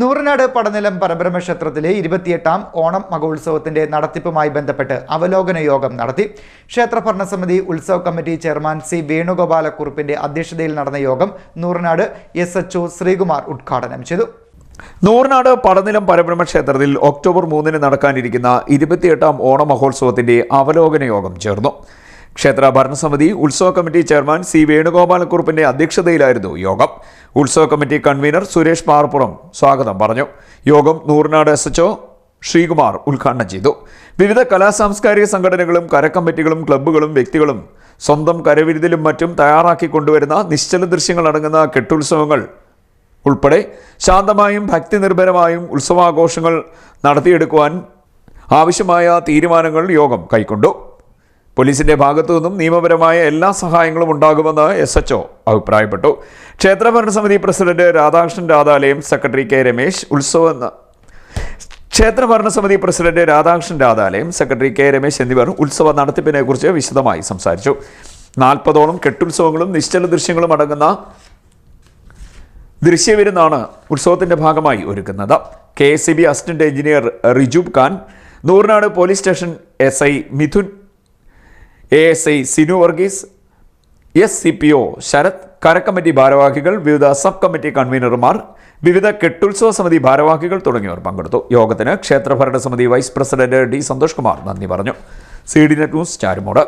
നൂറിനാട് പടനിലം പരബ്രഹ്മ ക്ഷേത്രത്തിലെ ഇരുപത്തിയെട്ടാം ഓണം മഹോത്സവത്തിന്റെ നടത്തിപ്പുമായി ബന്ധപ്പെട്ട് അവലോകന യോഗം നടത്തി. ക്ഷേത്ര ഭരണസമിതി ഉത്സവ കമ്മിറ്റി ചെയർമാൻ സി വേണുഗോപാലക്കുറുപ്പിന്റെ അധ്യക്ഷതയിൽ നടന്ന യോഗം നൂറിനാട് എസ് എച്ച് ശ്രീകുമാർ ഉദ്ഘാടനം ചെയ്തു. നൂറിനാട് പടനിലം പരബ്രഹ്മ ക്ഷേത്രത്തിൽ ഒക്ടോബർ മൂന്നിന് നടക്കാനിരിക്കുന്ന ഇരുപത്തിയെട്ടാം ഓണ മഹോത്സവത്തിന്റെ അവലോകന യോഗം ചേർന്നു. ക്ഷേത്ര ഭരണസമിതി ഉത്സവ കമ്മിറ്റി ചെയർമാൻ സി വേണുഗോപാലക്കുറുപ്പിന്റെ അധ്യക്ഷതയിലായിരുന്നു യോഗം. ഉത്സവ കമ്മിറ്റി കൺവീനർ സുരേഷ് പാറപ്പുറം സ്വാഗതം പറഞ്ഞു. യോഗം നൂറിനാട് എസ് എച്ച്ഒ ശ്രീകുമാർ ഉദ്ഘാടനം ചെയ്തു. വിവിധ കലാ സാംസ്കാരിക സംഘടനകളും കരക്കമ്മിറ്റികളും ക്ലബ്ബുകളും വ്യക്തികളും സ്വന്തം കരവിരുതിലും മറ്റും തയ്യാറാക്കി കൊണ്ടുവരുന്ന നിശ്ചല ദൃശ്യങ്ങൾ അടങ്ങുന്ന കെട്ടുത്സവങ്ങൾ ഉൾപ്പെടെ ശാന്തമായും ഭക്തി നിർഭരമായും ഉത്സവാഘോഷങ്ങൾ നടത്തിയെടുക്കുവാൻ ആവശ്യമായ തീരുമാനങ്ങൾ യോഗം കൈക്കൊണ്ടു. പോലീസിന്റെ ഭാഗത്തു നിന്നും നിയമപരമായ എല്ലാ സഹായങ്ങളും ഉണ്ടാകുമെന്ന് എസ് എച്ച്ഒ അഭിപ്രായപ്പെട്ടു. ക്ഷേത്രഭരണസമിതി president Radhakrishnan Radhalayam secretary K Ramesh ഉത്സവ ക്ഷേത്രഭരണസമിതി ക്ഷേത്ര ഭരണസമിതി president Radhakrishnan Radhalayam secretary K Ramesh എന്നിവർ ഉത്സവ നടത്തിപ്പിനെ കുറിച്ച് വിശദമായി സംസാരിച്ചു. നാൽപ്പതോളം കെട്ടുത്സവങ്ങളും നിശ്ചല ദൃശ്യങ്ങളും അടങ്ങുന്ന ദൃശ്യവിരുന്നാണ് ഉത്സവത്തിന്റെ ഭാഗമായി ഒരുക്കുന്നത്. K S C B assistant engineer Rijub Khan Nooranad police station S I Midhun A S I Sinu Varghese S C P O Sarath കരക്കമ്മിറ്റി ഭാരവാഹികൾ വിവിധ സബ് കമ്മിറ്റി കൺവീനർമാർ വിവിധ കെട്ടുത്സവ സമിതി ഭാരവാഹികൾ തുടങ്ങിയവർ പങ്കെടുത്തു. യോഗത്തിന് ക്ഷേത്രഭരണ സമിതി vice president D Santhosh Kumar നന്ദി പറഞ്ഞു. C D net news Charummood.